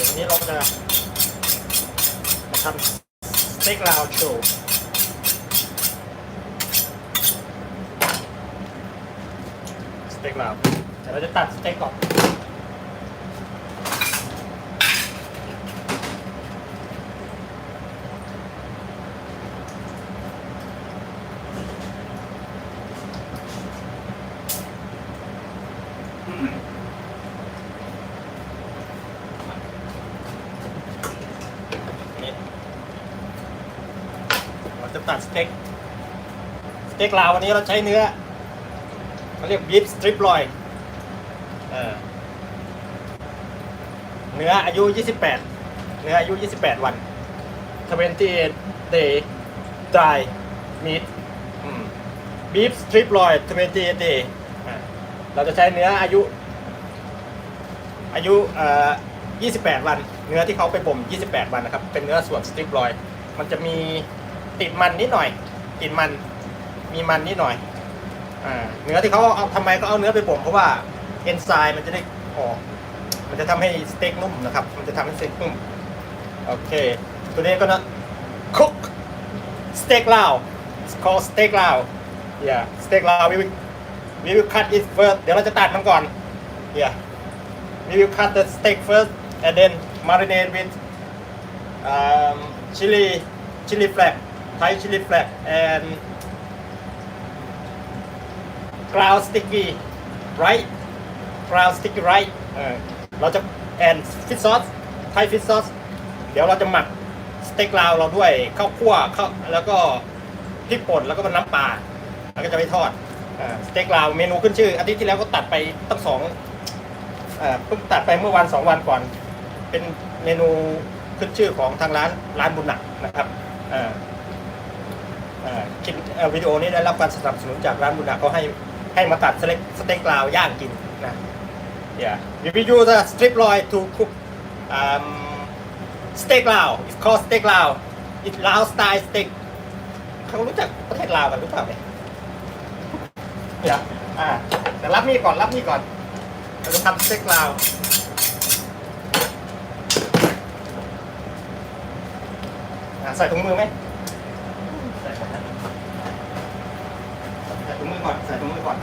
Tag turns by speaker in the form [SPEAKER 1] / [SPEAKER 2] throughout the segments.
[SPEAKER 1] ดี๋ยววันนี้เราจะมาทำสเต็กลาวโชว์สเต็กลาวแต่เราจะตัดสเต็กก่อนเราจะตัดสเต็ก สเต็กลาววันนี้เราใช้เนื้อเขาเรียกบีฟสตริปลอยเนื้ออายุ 28 เนื้ออายุ 28 วัน28 day dry meat บีฟสตริปลอย28 day เราจะใช้เนื้ออายุ อายุเอ่อ28 วัน เนื้อที่เขาไปบ่ม 28 วันนะครับ เป็นเนื้อส่วนสตริปลอย มันจะมีติดมันนิดหน่อย ติดมัน มีมันนิดหน่อยอ่าเนื้อที่เขาเอาทำไมก็เอาเนื้อไปบ่มเพราะว่าเอนไซม์มันจะได้ออก มันจะทำให้สเต็กนุ่มนะครับ มันจะทำให้สเต็กนุ่ม โอเค ตัวนี้ก็นะ cook steak lao it's called steak lao yeah steak lao we will we will cut it first เดี๋ยวเราจะตัดมันก่อน yeah we will cut the steak first and then marinate with um, chili chili flake Thai chili flake and ground sticky right ground sticky right เออเราจะ and fish sauce Thai fish sauce เดี๋ยวเราจะหมักสเต็กลาวเราด้วยข้าวคั่วข้าวแล้วก็พริกป่นแล้วก็น้ำปลาแล้วก็จะไปทอดสเต็กลาวเมนูขึ้นชื่ออาทิตย์ที่แล้วก็ตัดไปตั้งสองเพิ่งตัดไปเมื่อวันสองวันก่อน เป็นเมนูขึ้นชื่อของทางร้านร้านบุญหนักนะครับคลิปวิดีโอนี้ได้รับการสนับสนุนจากร้านบุญหนักเขาให้ ให้มาตัดสเต็กสเต็กลาวย่างกินนะ yeah we will use a strip loin to cook um, steak ลาว it's called steak ลาว it's Lao style steak เขารู้จักประเทศลาวกันหรือเปล่าเนี่ยเดี๋ยวอ่าแต่รับนี่ก่อนรับนี่ก่อนเราจะทำสเต็กลาวอะใส่ถุงมือไหมใส่หมดนะใส่ถุงมือ ก่อนใส่ถุงมือก่อน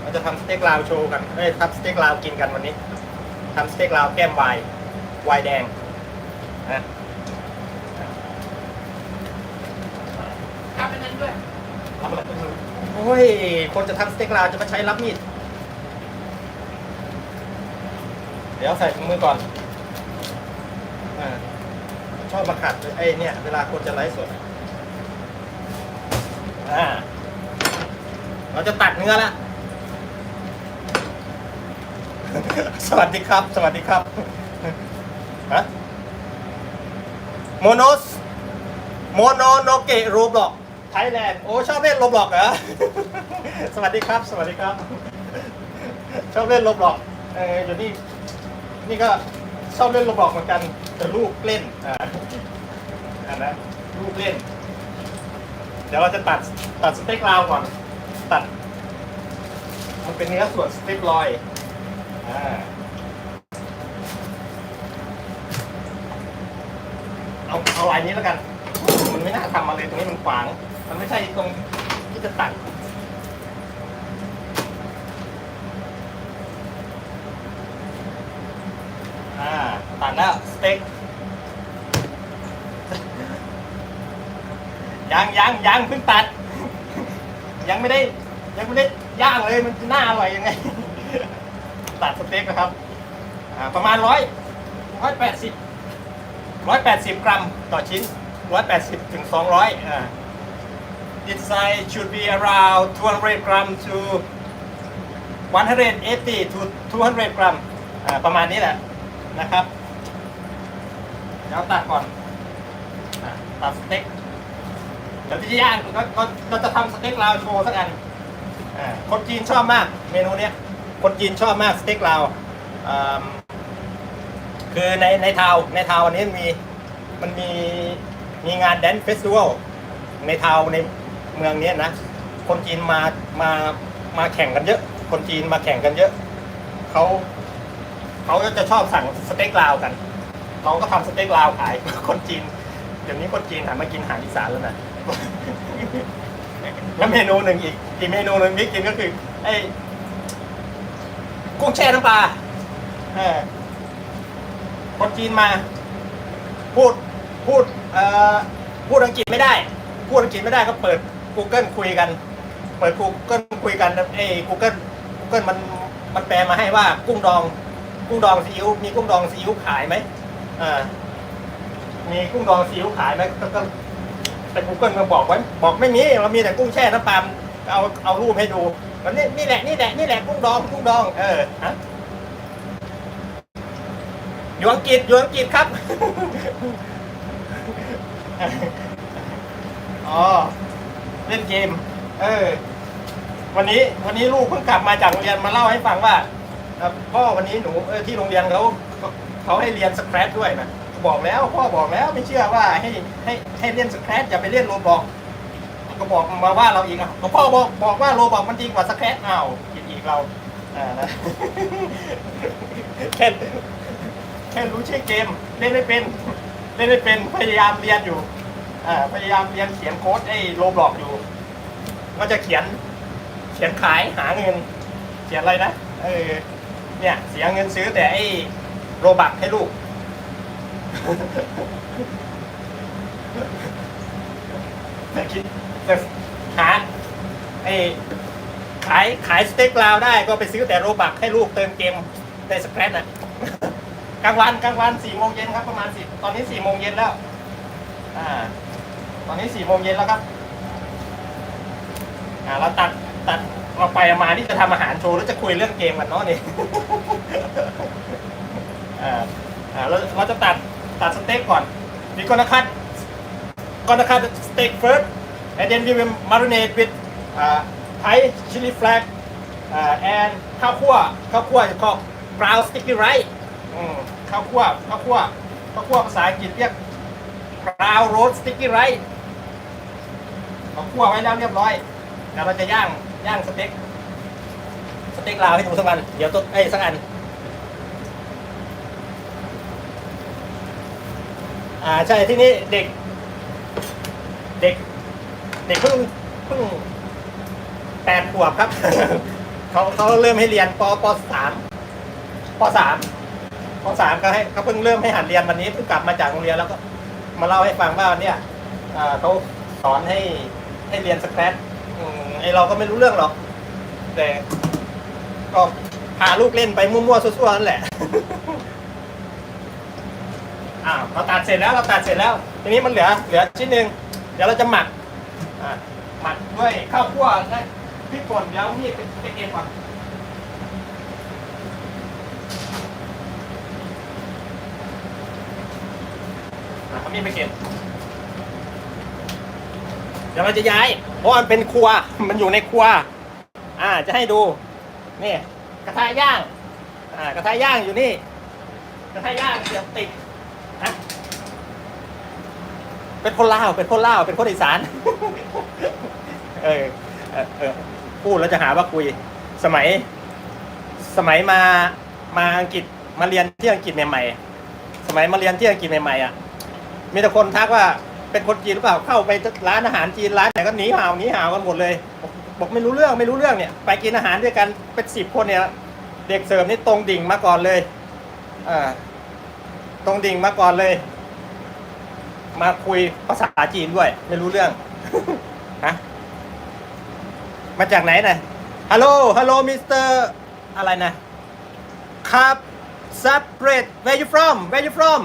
[SPEAKER 1] เราจะทำสเต็กลาวโชว์กันเอ้ยทำสเต็กลาวกินกันวันนี้ทำสเต็กลาวแก้มไวน์ไวน์แดงนะ
[SPEAKER 2] ทำเป็นนั้นด้วย
[SPEAKER 1] รับอะไรโอ้ย คนจะทำสเต็กลาวจะมาใช้รับมีด เดี๋ยวใส่ถุงมือก่อนอาชอบมาขัดไอ้เนี่ย เวลาคนจะไลฟ์สดอ่า เราจะตัดเนื้อแล้วสวัสดีครับ สวัสดีครับฮะโมโนสโมโนโนเกะโรบล็อกไทยแลนด์โอ้ชอบเล่นโรบล็อกเหรอ สวัสดีครับ สวัสดีครับ ชอบเล่นโรบล็อกเอออยู่นี่ นี่ก็ชอบเล่นโรบล็อกเหมือนกัน แต่ลูกเล่น อ่าอันนะลูกเล่น เดี๋ยวเราจะตัดตัดสเต็กลาวก่อน ตัด มันเป็นเนื้อส่วนสต็กลอยอ่าเอาเอาลายนี้แล้วกัน มันไม่น่าทำมาเลยตรงนี้มันขวาง มันไม่ใช่ตรงที่จะตัดตัดแล้วสเต็กยังยังยังเพิ่งตัด ยังไม่ได้ ยังไม่ได้ย่างเลยมันจะน่าอร่อยยังไง ตัดสเต็กนะครับประมาณร้อยร้อยแปดสิบร้อยแปดสิบกรัมต่อชิ้นร้อยแปดสิบถึงสองร้อยอ่า This size should be around 200 gram to 180 to 200 gram อ่าประมาณนี้แหละนะครับเดี๋ยวตัดก่อนอตัดสเต็กเดี๋ยวที่จะย่างก็ก็เราจะทำสเต็กลาวโชว์สักอัน อ่าคนจีนชอบมากเมนูเนี้ยคนจีนชอบมากสเต็กลาวอ่าคือในในทาวน์ในทาววันนี้มันมีมันมีมีงานแดนเฟสติวัลในทาวในเมืองนี้นะ คนจีนมามามาแข่งกันเยอะ คนจีนมาแข่งกันเยอะเขาเขาจะชอบสั่งสเต็กลาวกันเราก็ทำสเต็กลาวขายคนจีนเดี๋ยวนี้คนจีนหันมากินอาหารอีสานแล้วนะ แล้วเมนูหนึ่งอีกอีกเมนูหนึ่งที่กินก็คือไอ้กุ้งแช่น้ำปลาเออคนจีนมา พูดพูดเอ่อพูดอังกฤษไม่ได้ พูดอังกฤษไม่ได้ก็เปิด Google คุยกัน เปิด Google คุยกันไอ้ Google Google มันมันแปลมาให้ว่ากุ้งดอง กุ้งดองซีอิ๊วมีกุ้งดองซีอิ๊วขายไหมอ่ามีกุ้งดองซีอิ๊วขายไหมก็ก็ แต่ Google มาบอกไว้บอกไม่มีเรามีแต่กุ้งแช่น้ำปลาเอาเอารูปให้ดูมันนี่นี่แหละนี่แหละนี่แหละกุ้งดองกุ้งดอง เออฮะอยู่อังกฤษอยู่อังกฤษครับอ๋อเล่นเกม เออ วันนี้วันนี้ลูกเพิ่งกลับมาจากโรงเรียนมาเล่าให้ฟังว่าพ่อวันนี้หนูเออที่โรงเรียนเขาเขาให้เรียนสแครชด้วยนะ บอกแล้วพ่อบอกแล้วไม่เชื่อว่าให้ให้ให้เล่นสแครชอย่าไปเล่นโรบอกก็บอกมาว่าเราอีกอะก็พ่อบอกบอกว่าโรบอกมันดีกว่าสแครชอ้าวผิดอีกเราอ่านะแค่แค่รู้ชื่อเกมเล่นไม่เป็นเล่นไม่เป็นพยายามเรียนอยู่อ่าพยายามเรียนเขียนโค้ดไอ้โรบอกอยู่ ก็จะเขียน เขียนขายหาเงิน เขียนอะไรนะเออเนี่ยเสียเงินซื้อแต่ไอ้โรบักให้ลูก แต่คิดแต่หาไอ้ขายขายสเต็กลาวได้ก็ไปซื้อแต่โรบักให้ลูกเติมเกมในสแครตน่ะกลางวันกลางวันสี่โมงเย็นครับประมาณสิตอนนี้สี่โมงเย็นแล้ว อ่า ตอนนี้สี่โมงเย็นแล้วครับ อ่าเราตัดตัดเราไปมาที่จะทำอาหารโชว์แล้วจะคุยเรื่องเกมกันเนาะนี่อ่าอ่าเราเราจะตัด ตัดสเต็กก่อนมีกอนคัดกอนคัดสเต็ก first and then we will marinate with uh, Thai chili flag uh, and ข้าวคั่วข้าวคั่วจะคอ brown sticky rice อืมข้าวคั่วข้าวคั่วข้าวคั่วภาษาอังกฤษเรียก brown roast sticky rice เราวคั่วไว้แล้วเรียบร้อยเดี๋ยวเราจะย่างย่างสเต็กสเต็กลาวให้ดูสักวันเดี๋ยวต้นเอ้ยสักอัน อ่าใช่ที่นี่เด็ก เด็ก เด็กเพิ่งเพิ่งแปดขวบครับ เขาเขาเริ่มให้เรียนปปสามปสามปสามก็ให้เขาเพิ่งเริ่มให้หัดเรียนวันนี้เพิ่งกลับมาจากโรงเรียนแล้วก็มาเล่าให้ฟังว่าเนี่ยอ่าเขาสอนให้ให้เรียนสแครตอืมไอเราก็ไม่รู้เรื่องหรอก แต่ก็พาลูกเล่นไปมั่วๆซั่วๆนั่นแหละ อ่าเราตัดเสร็จแล้วเราตัดเสร็จแล้ว ทีนี้มันเหลือเหลือชิ้นหนึ่งเดี๋ยวเราจะหมักอ่าหมักด้วยข้าวคั่วและพริกป่นเดี๋ยวนี่เป็นเป็นเองก่อนเอามีดไปเก็บเดี๋ยวเราจะย้าย เพราะมันเป็นครัว มันอยู่ในครัว อ่า จะให้ดู นี่ กระทะย่าง อ่า กระทะย่างอยู่นี่ กระทะย่างเสียบติดนะ เป็นคนลาวเป็นคนลาวเป็นคนอีสาน เออเออพูดแล้วจะหาว่าคุย สมัย สมัยมามาอังกฤษมาเรียนที่อังกฤษใหม่ๆสมัยมาเรียนที่อังกฤษใหม่ๆอะมีแต่คนทักว่าเป็นคนจีนหรือเปล่าเข้าไปร้านอาหารจีนร้านไหนก็หนีห่าวหนีห่าวกันหมดเลย บอกบอกไม่รู้เรื่องไม่รู้เรื่องเนี่ย ไปกินอาหารด้วยกันเป็นสิบคนเนี่ย เด็กเสิร์ฟนี่ตรงดิ่งมาก่อนเลยอ่าตรงดิ่งมาก่อนเลย มาคุยภาษาจีนด้วย ไม่รู้เรื่อง ฮะ มาจากไหนนะฮัลโหล ฮัลโหล มิสเตอร์ อะไรนะ ครับซับเบรด where you from where you from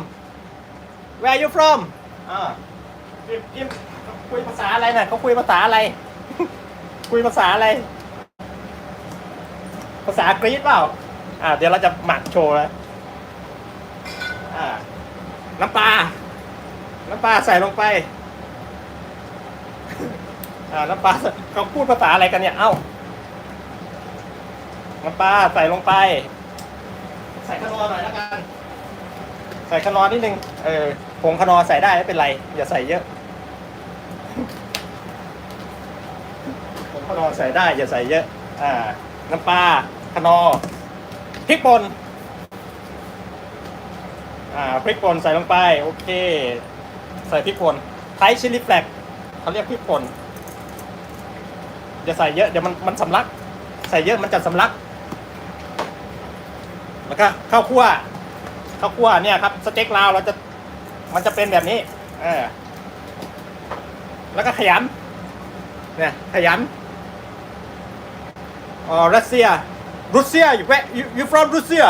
[SPEAKER 1] where you from อ่าพิมพ์พิมพ์คุยภาษาอะไรนะเขาคุยภาษาอะไร คุยภาษาอะไร ภาษากรีซเปล่า อ่า เดี๋ยวเราจะหมักโชว์แล้วอ่า น้ำปลา น้ำปลาใส่ลงไป อ่า น้ำปลาเขาพูดภาษาอะไรกันเนี่ย เอ้า น้ำปลาใส่ลงไป ใส่ขนอหน่อยแล้วกัน ใส่ขนอนิดนึง เออ ผงขนอใส่ได้ไม่เป็นไร อย่าใส่เยอะ ผงขนอใส่ได้ อย่าใส่เยอะ อ่า น้ำปลา ขนอ พริกป่นออ่า พริกป่นใส่ลงไป โอเค ใส่พริกป่นไทยชิลลี่แฟลกเขาเรียกพริกป่นอย่าใส่เยอะเดี๋ยวมันมันสำลัก ใส่เยอะมันจะสำลัก แล้วก็ข้าวคั่วข้าวคั่วเนี่ยครับสเต็กลาวเราจะมันจะเป็นแบบนี้ เออ แล้วก็ขยำเนี่ยขยำอ๋อรัสเซียรัสเซียอยู่แวะ you you from รัสเซีย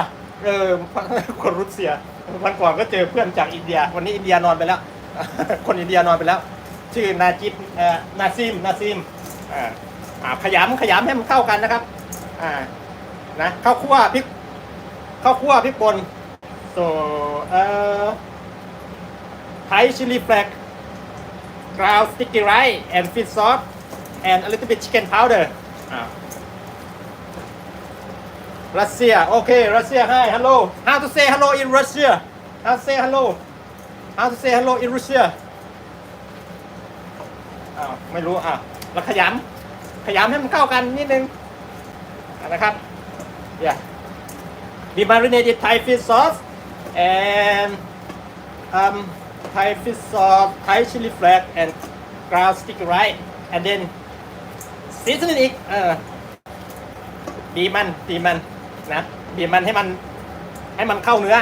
[SPEAKER 1] เออคนรัสเซียวันก่อนก็เจอเพื่อนจากอินเดีย วันนี้อินเดียนอนไปแล้ว คนอินเดียนอนไปแล้ว ชื่อนาจิบนาซิมนาซิมขยำขยำให้มันเข้ากันนะครับนะข้าวคั่วพริกข้าวคั่วพริกป่นโซเอ่อไทยชิลลี่แฟลกกราวสติกกี้ไรแอนด์ฟิชซอสแอนด์อลิทเบตชิคเก้นพาวเดอร์รัสเซียโอเครัสเซียให้ฮัลโหล how to say hello in Russia how to say hello how to say hello in Russia อ้าวไม่รู้อะแล้วขยำขยำให้มันเข้ากันนิดนึงนะครับ yeah we marinated Thai fish sauce and um Thai fish sauce Thai chili flake and ground sticky rice and then seasoning อีกเออบีมันบีมันนะบีมันให้มันให้มันเข้าเนื้อ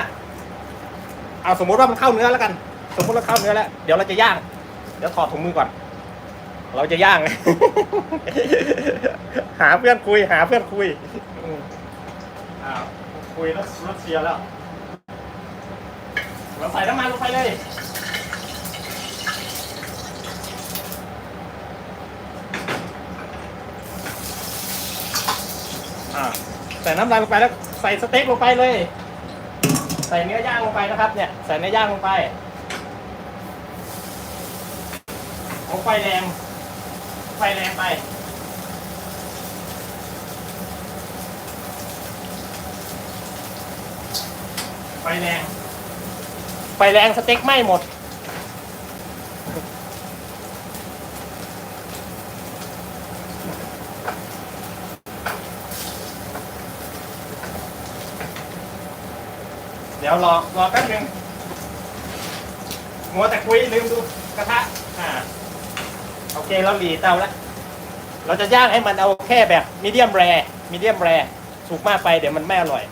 [SPEAKER 1] เอาสมมติว่ามันเข้าเนื้อแล้วกัน สมมติว่าเข้าเนื้อแล้วเดี๋ยวเราจะย่าง เดี๋ยวถอดถุงมือก่อน เราจะย่าง หาเพื่อนคุย หาเพื่อนคุยอ้าวคุยแล้วรัสเซียแล้วเราใส่น้ำมันลงไปเลยอ่าใส่น้ำมันลงไปแล้วใส่สเต็กลงไปเลย ใส่เนื้อย่างลงไปนะครับ เนี่ย ใส่เนื้อย่างลงไปเอาไฟแรง ไฟแรงไป ไฟแรง ไฟแรงสเต็กไหม้หมด เดี๋ยว รอรอแป๊บหนึงมัวแต่คุยลืมดูกระทะอ่าโอเคเราหลีเตาแล้วเราจะย่างให้มันเอาแค่แบบมีเดียมแรมีเดียมแรสุกมากไปเดี๋ยวมันไม่อร่อย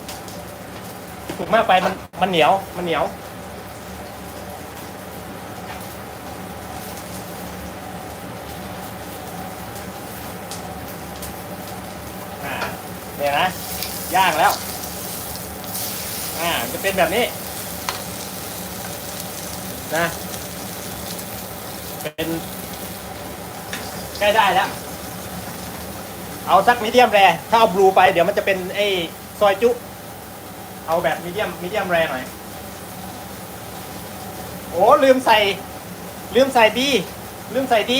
[SPEAKER 1] สุกมากไปมันมันเหนียวมันเหนียวอ่าเนี่ยนะย่างแล้ว อ่าจะเป็นแบบนี้นะเป็นใกล้ได้แล้ว เอาสักมีเดียมแรถ้าเอาบลูไปเดี๋ยวมันจะเป็นไอ้ซอยจุ เอาแบบมีเดียมมีเดียมแรหน่อยโอ้ลืมใส่ ลืมใส่ดีลืมใส่ดี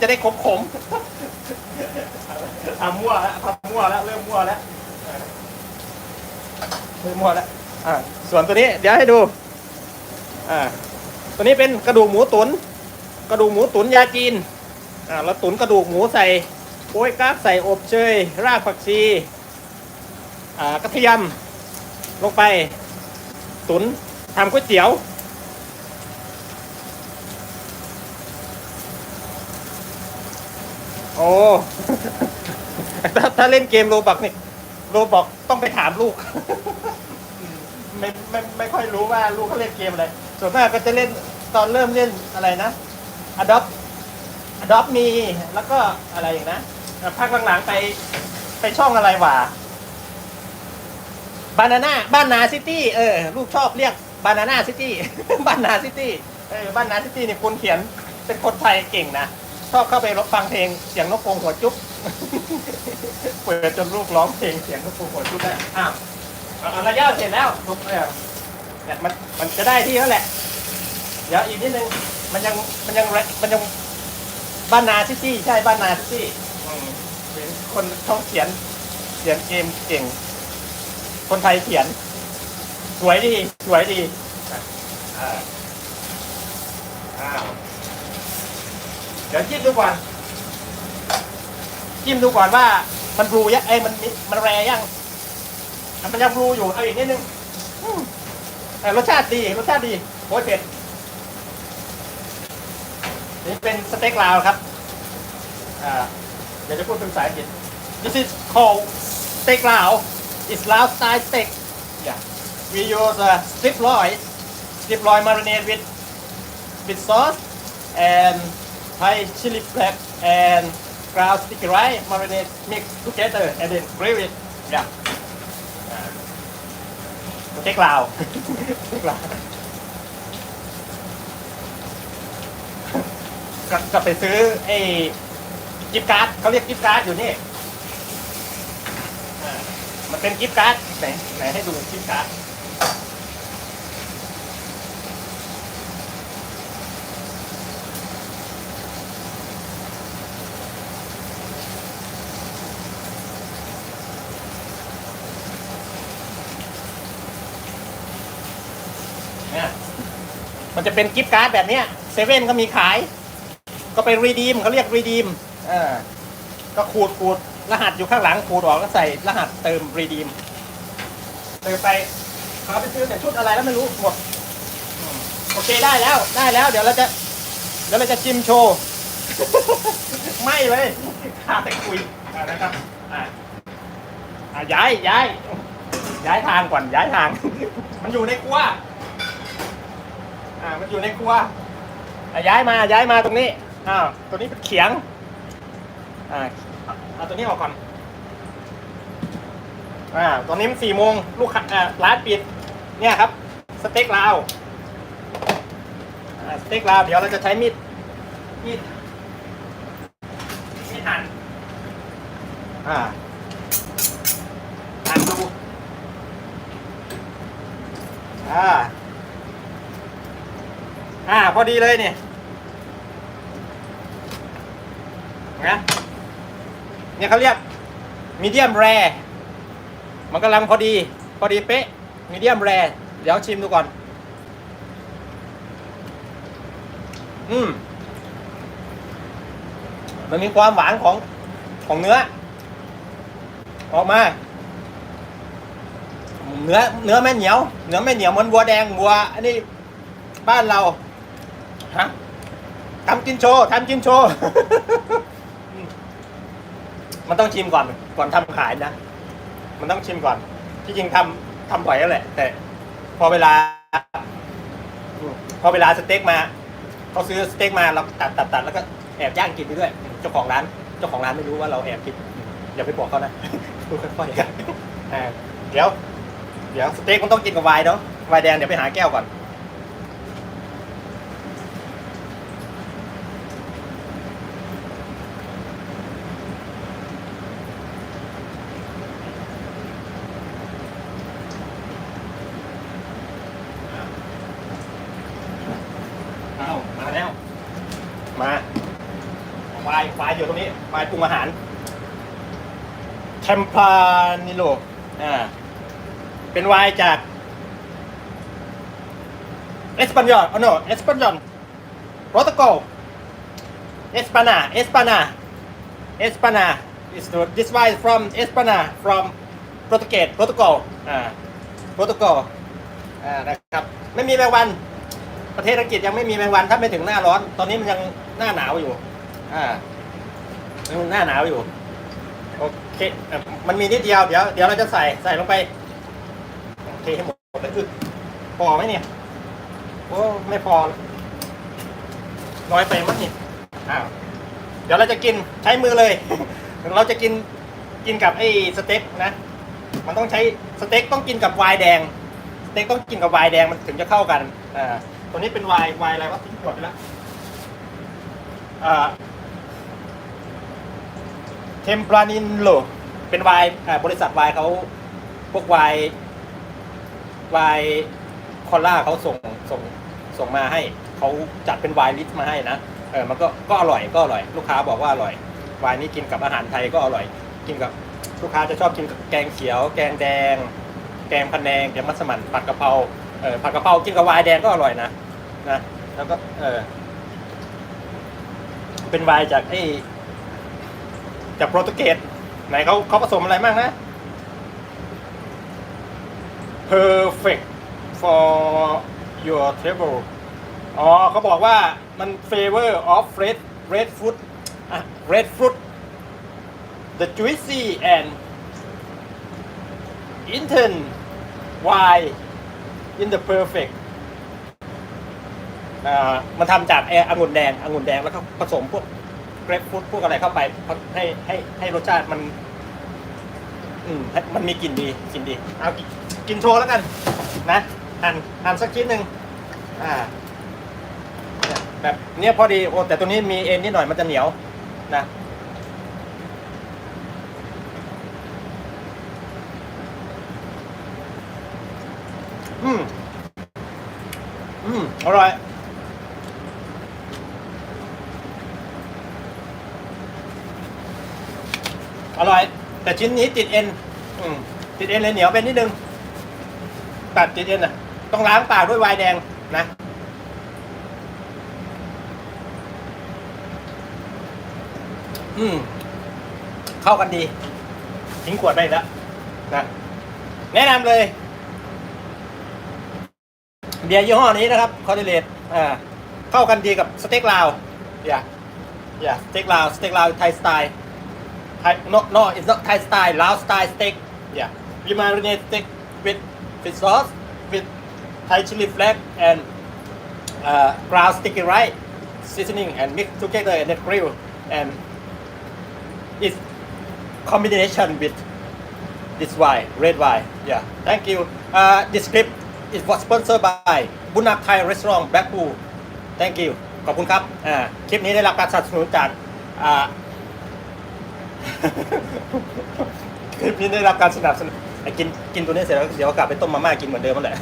[SPEAKER 1] จะได้ขมขมทำมั่วแล้วทำมั่วแล้วเริ่มมั่วแล้วเริ่มมั่วแล้ว อ่าส่วนตัวนี้เดี๋ยวให้ดูอ่าตัวนี้เป็นกระดูกหมูตุน กระดูกหมูตุนยาจีนอ่าเราตุนกระดูกหมูใส่โป๊ยกั๊กใส่อบเชยรากผักชีอ่ากระเทียมลงไป ตุนทำก๋วยเตี๋ยวโอ้ถ้าถ้าเล่นเกมโรบอกนี่โรบอกต้องไปถามลูก ไม่ไม่ไม่ค่อยรู้ว่าลูกเขาเล่นเกมอะไร ส่วนมากก็จะเล่นตอนเริ่มเล่นอะไรนะ Adopt Adopt มีแล้วก็อะไรอย่างนะพักหลังๆไปไปช่องอะไรวะบานาน่าบ้านนาซิตี้เออลูกชอบเรียกบานาน่าซิตี้บ้านนาซิตี้เออบ้านนาซิตี้เนี่ยคนเขียนเป็นคนไทยเก่งนะชอบเข้าไปรับฟังเพลงเสียงนกกรงหัวจุ๊บเปิดจนลูกร้องเพลงเสียงนกกรงหัวจุ๊บได้อ้าว เอาเอาระยะเสร็จแล้วลูกเนี่ยเนี่ยมันมันจะได้ที่แล้วแหละ เดี๋ยวอีกนิดนึงมันยังมันยังมันยังบ้านนาซิตี้ใช่บ้านนาซิตี้อืมเป็นคนเขาเขียนเขียนเกมเก่ง คนไทยเขียน สวยดี สวยดีเดี๋ยวจิ้มดูก่อนจิ้มดูก่อนว่ามันบลูยังไอ้ยมันมันแรยัง มันยังบลูอยู่เอาอีกนิดนึงอืมเอ่รสชาติดีรสชาติดีโอ้ยเผ็ดนี่เป็นสเต็กลาวครับอ่าเดี๋ยวจะพูดเป็นภาษาอังกฤษ This is called steak Lao It's Lao style steak yeah we use uh, strip loin strip loin marinade with with sauce and Thai chili flakes and ground sticky rice marinade mix together and then grill it yeah อ่า เต็กลาวเต็กลาวก็ก็ไปซื้อไอ้กิฟต์การ์ดเขาเรียกกิฟต์การ์ดอยู่นี่อ่ามันเป็นกิฟต์การ์ดไหนไหนให้ดูกิฟต์การ์ด จะเป็นกิฟต์การ์ดแบบเนี้ยเซเว่นก็มีขาย ก็ไปรีดีมเขาเรียกรีดีมเออก็ขูดขูดรหัสอยู่ข้างหลังขูดออกก็ใส่รหัสเติมรีดีมเติมไปเขาไปซื้อแต่ชุดอะไรแล้วไม่รู้หมดโอเคได้แล้วได้แล้ว เดี๋ยวเราจะเดี๋ยวเราจะชิมโชว์ ไม่เลยข้าแต่คุยนะครับอะย้ายย้ายย้ายทางก่อนย้ายทาง มันอยู่ในครัว อ่ามันอยู่ในครัวอะย้ายมาย้ายมาตรงนี้อ้าวตัวนี้เป็นเขียงอ่าเอาตัวนี้ออกก่อนอ่าตอนนี้มันสี่โมงลูกค้าอ่าร้านปิด เนี่ยครับ สเต็กลาวอ่าสเต็กลาวเดี๋ยวเราจะใช้มีดมีดมีดหั่นอ่าหั่นดูอ่า อ่า พอดีเลยเนี่ยนะเนี่ยเขาเรียกมีเดียมแรมันกำลังพอดี พอดีเป๊ะมีเดียมแรเดี๋ยวชิมดูก่อน อืม มันมีความหวานของของเนื้อ ออกมา เนื้อเนื้อไม่เหนียว เนื้อไม่เหนียวเหมือนวัวแดงวัว อันนี้บ้านเรา ฮะทำกินโชว์ทำกินโชว์ มันต้องชิมก่อน ก่อนทำขายนะ มันต้องชิมก่อน ที่จริงทำทำบ่อยแล้วแหละ แต่ พอเวลา พอเวลาสเต็กมาเขาซื้อสเต็กมาเราตัดตัดตัดแล้วก็แอบย่างกินไปด้วย เจ้าของร้าน เจ้าของร้านไม่รู้ว่าเราแอบกิน อย่าไปบอกเขานะพูค่อยๆกันเดี๋ยว เดี๋ยวสเต็กมันต้องกินกับไวน์เนาะ ไวน์แดงเดี๋ยวไปหาแก้วก่อน เอามาแล้ว มาไฟไฟอยู่ตรงนี้ไฟปรุงอาหารเทมพานิโลอ่าเป็นไวน์จากเอสปันยอลอ๋อ no เอสปันยอลโปรโตโกเอสปานาเอสปานาเอสปานา is the this wine is from Espana from Portuguese Portugal อ่า Portugal อ่านะครับ ไม่มีแมงวัน ประเทศอังกฤษยังไม่มีแมงวันถ้าไม่ถึงหน้าร้อน ตอนนี้มันยังหน้าหนาวอยู่ อ่ายังหน้าหนาวอยู่ โอเค มันมีนิดเดียว เดี๋ยว เดี๋ยวเราจะใส่ ใส่ลงไป โอเคให้หมดเลยอึดพอไหมเนี่ย โอ้ ไม่พอ น้อยไปมั้งนี่อ้าว เดี๋ยวเราจะกิน ใช้มือเลย เราจะกิน กินกับไอ้สเต็กนะ มันต้องใช้สเต็กต้องกินกับไวน์แดง สเต็กต้องกินกับไวน์แดงมันถึงจะเข้ากัน อ่า ตัวนี้เป็นวน์ไวน์อะไรวะทิ้งขวดไปแล้วอ่าเทมปรานินโลเป็นวน์อ่าบริษัทวน์เขาพวกวน์ไวน์คอลล่าเขาส่งส่งส่งมาให้เขาจัดเป็นวน์ลิสต์มาให้นะเออมันก็ก็อร่อยก็อร่อย ลูกค้าบอกว่าอร่อยวน์นี้กินกับอาหารไทยก็อร่อย กินกับลูกค้าจะชอบกินกับแกงเขียว แกงแดง แกงพะแนงแกงมัสมั่นผัดกะเพราเออผัดกะเพรากินกับวน์แดงก็อร่อยนะ นะแล้วก็เออเป็นไวน์จากไอ้จากโปรตุเกสไหนเขาเขาผสมอะไรบ้างนะ perfect for your table อ๋อเขาบอกว่ามัน flavor of red red fruit อะ red fruit the juicy and intense wine in the perfect อ่ามันทำจากแอร์องุ่นแดงองุ่นแดงแล้วก็ผสมพวกเกรปฟรุตพวกอะไรเข้าไปให้ให้ให้รสชาติมัน อืมให้มันมีกลิ่นดีกลิ่นดี เอากินกินโชว์แล้วกัน นะหั่นหั่นสักชิ้นหนึ่งอ่าเนี่ยแบบเนี้ยพอดีโอ้แต่ตัวนี้มีเอ็นนิดหน่อยมันจะเหนียวนะ อืม อืม อร่อย อร่อย แต่ชิ้นนี้ติดเอ็นอืมติดเอ็นเลยเหนียวเป็นนิดนึงตัดติดเอ็นอะ ต้องล้างปากด้วยไวน์แดงนะอืมเข้ากันดี ทิ้งขวดไปแล้วนะแนะนำเลย เบียร์ยี่ห้อนี้นะครับคอร์ดิเลตอ่าเข้ากันดีกับสเต็กลาว อย่าอย่าสเต็กลาว สเต็กลาวไทยสไตล์ Thai, no, no, it's not Thai style, Lao style steak. Yeah. We marinate steak with fish sauce, with Thai chili flake and uh, ground sticky rice seasoning and mix together and then grill. And it's combination with this wine, red wine. Yeah. Thank you. Uh, this clip is was sponsored by Bunak Thai Restaurant Blackpool. Thank you. ขอบคุณครับอ่าคลิปนี้ได้รับการสนับสนุนจากอ่า คลิปนี้ได้รับการสนับสนุนไอ้กินกินตัวนี้เสร็จแล้วเดี๋ยวกลับไปต้มมาม่ากินเหมือนเดิมนั่นแหละ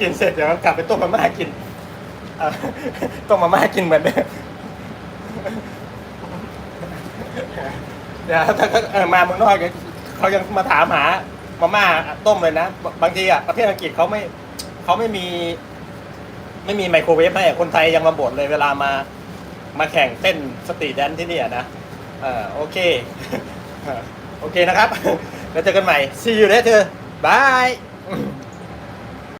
[SPEAKER 1] กินเสร็จเดี๋ยวกลับไปต้มมาม่ากินเอ่อต้มมาม่ากินเหมือนเดิมเดี๋ยวถ้าเออมาเมืองนอกเนี่ยเขายังมาถามหามาม่าต้มเลยนะบางทีอะประเทศอังกฤษเขาไม่เขาไม่มี ไม่มีไมโครเวฟให้คนไทยยังมาบ่นเลยเวลามา มาแข่งเต้นสตรีทแดนซ์ที่นี่นะเออโอเค โอเคนะครับ แล้วเจอกันใหม่ see you later bye